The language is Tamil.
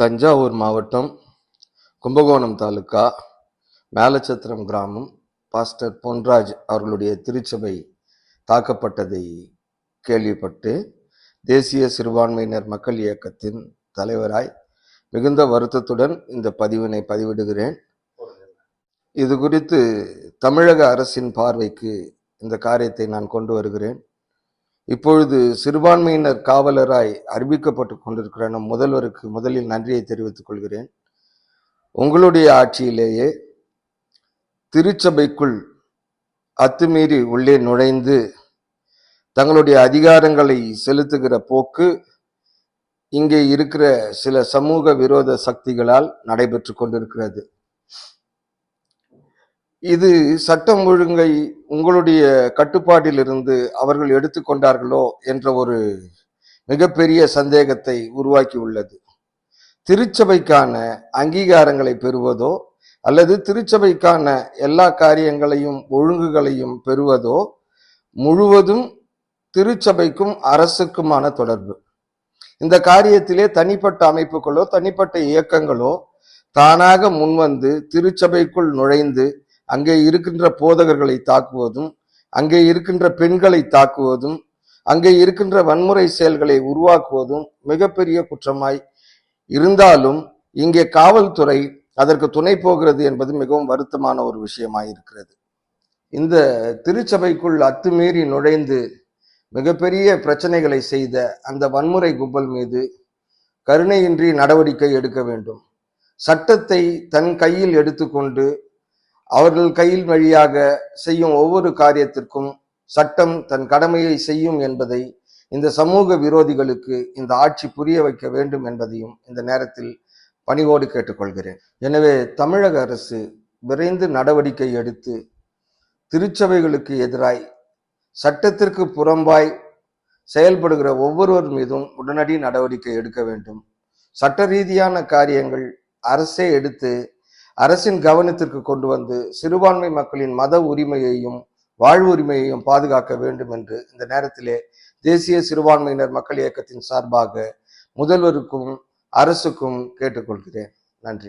தஞ்சாவூர் மாவட்டம் கும்பகோணம் தாலுக்கா மேலச்சத்திரம் கிராமம். பாஸ்டர் பொன்ராஜ் அவர்களுடைய திருச்சபை தாக்கப்பட்டதை கேள்விப்பட்டு தேசிய சிறுபான்மையினர் மக்கள் இயக்கத்தின் தலைவராய் மிகுந்த வருத்தத்துடன் இந்த பதிவினை பதிவிடுகிறேன். இது குறித்து தமிழக அரசின் பார்வைக்கு இந்த காரியத்தை நான் கொண்டு வருகிறேன். இப்பொழுது சிறுபான்மையினர் காவலராய் அறிவிக்கப்பட்டு கொண்டிருக்கிற நம் முதல்வருக்கு முதலில் நன்றியை தெரிவித்துக் கொள்கிறேன். உங்களுடைய ஆட்சியிலேயே திருச்சபைக்குள் அத்துமீறி உள்ளே நுழைந்து தங்களுடைய அதிகாரங்களை செலுத்துகிற போக்கு இங்கே இருக்கிற சில சமூக விரோத சக்திகளால் நடைபெற்று கொண்டிருக்கிறது. இது சட்டம் ஒழுங்கை உங்களுடைய கட்டுப்பாட்டிலிருந்து அவர்கள் எடுத்துக்கொண்டார்களோ என்ற ஒரு மிகப்பெரிய சந்தேகத்தை உருவாக்கி உள்ளது திருச்சபைக்கான அங்கீகாரங்களை பெறுவதோ அல்லது திருச்சபைக்கான எல்லா காரியங்களையும் ஒழுங்குகளையும் பெறுவதோ முழுவதும் திருச்சபைக்கும் அரசுக்குமான தொடர்பு. இந்த காரியத்திலே தனிப்பட்ட அமைப்புகளோ தனிப்பட்ட இயக்கங்களோ தானாக முன்வந்து திருச்சபைக்குள் நுழைந்து அங்கே இருக்கின்ற போதகர்களை தாக்குவதும் அங்கே இருக்கின்ற பெண்களை தாக்குவதும் அங்கே இருக்கின்ற வன்முறை செயல்களை உருவாக்குவதும் மிகப்பெரிய குற்றமாய் இருந்தாலும் இங்கே காவல்துறை அதற்கு துணை போகிறது என்பது மிகவும் வருத்தமான ஒரு விஷயமாய் இருக்கிறது இந்த திருச்சபைக்குள் அத்துமீறி நுழைந்து மிகப்பெரிய பிரச்சனைகளை செய்த அந்த வன்முறை கும்பல் மீது கருணையின்றி நடவடிக்கை எடுக்க வேண்டும். சட்டத்தை தன் கையில் எடுத்துக்கொண்டு அவர்கள் கையில் வழியாக செய்யும் ஒவ்வொரு காரியத்திற்கும் சட்டம் தன் கடமையை செய்யும் என்பதை இந்த சமூக விரோதிகளுக்கு இந்த ஆட்சி புரிய வைக்க வேண்டும் என்பதையும் இந்த நேரத்தில் பணிவோடு கேட்டுக்கொள்கிறேன். எனவே தமிழக அரசு விரைந்து நடவடிக்கை எடுத்து திருச்சபைகளுக்கு எதிராய் சட்டத்திற்கு புறம்பாய் செயல்படுகிற ஒவ்வொருவர் மீதும் உடனடி நடவடிக்கை எடுக்க வேண்டும். சட்ட ரீதியான காரியங்கள் அரசே எடுத்து அரசின் கவனத்திற்கு கொண்டு வந்து சிறுபான்மை மக்களின் மத உரிமையையும் வாழ்வுரிமையையும் பாதுகாக்க வேண்டும் என்று இந்த நேரத்திலே தேசிய சிறுபான்மையினர் மக்கள் இயக்கத்தின் சார்பாக முதல்வருக்கும் அரசுக்கும் கேட்டுக்கொள்கிறேன். நன்றி.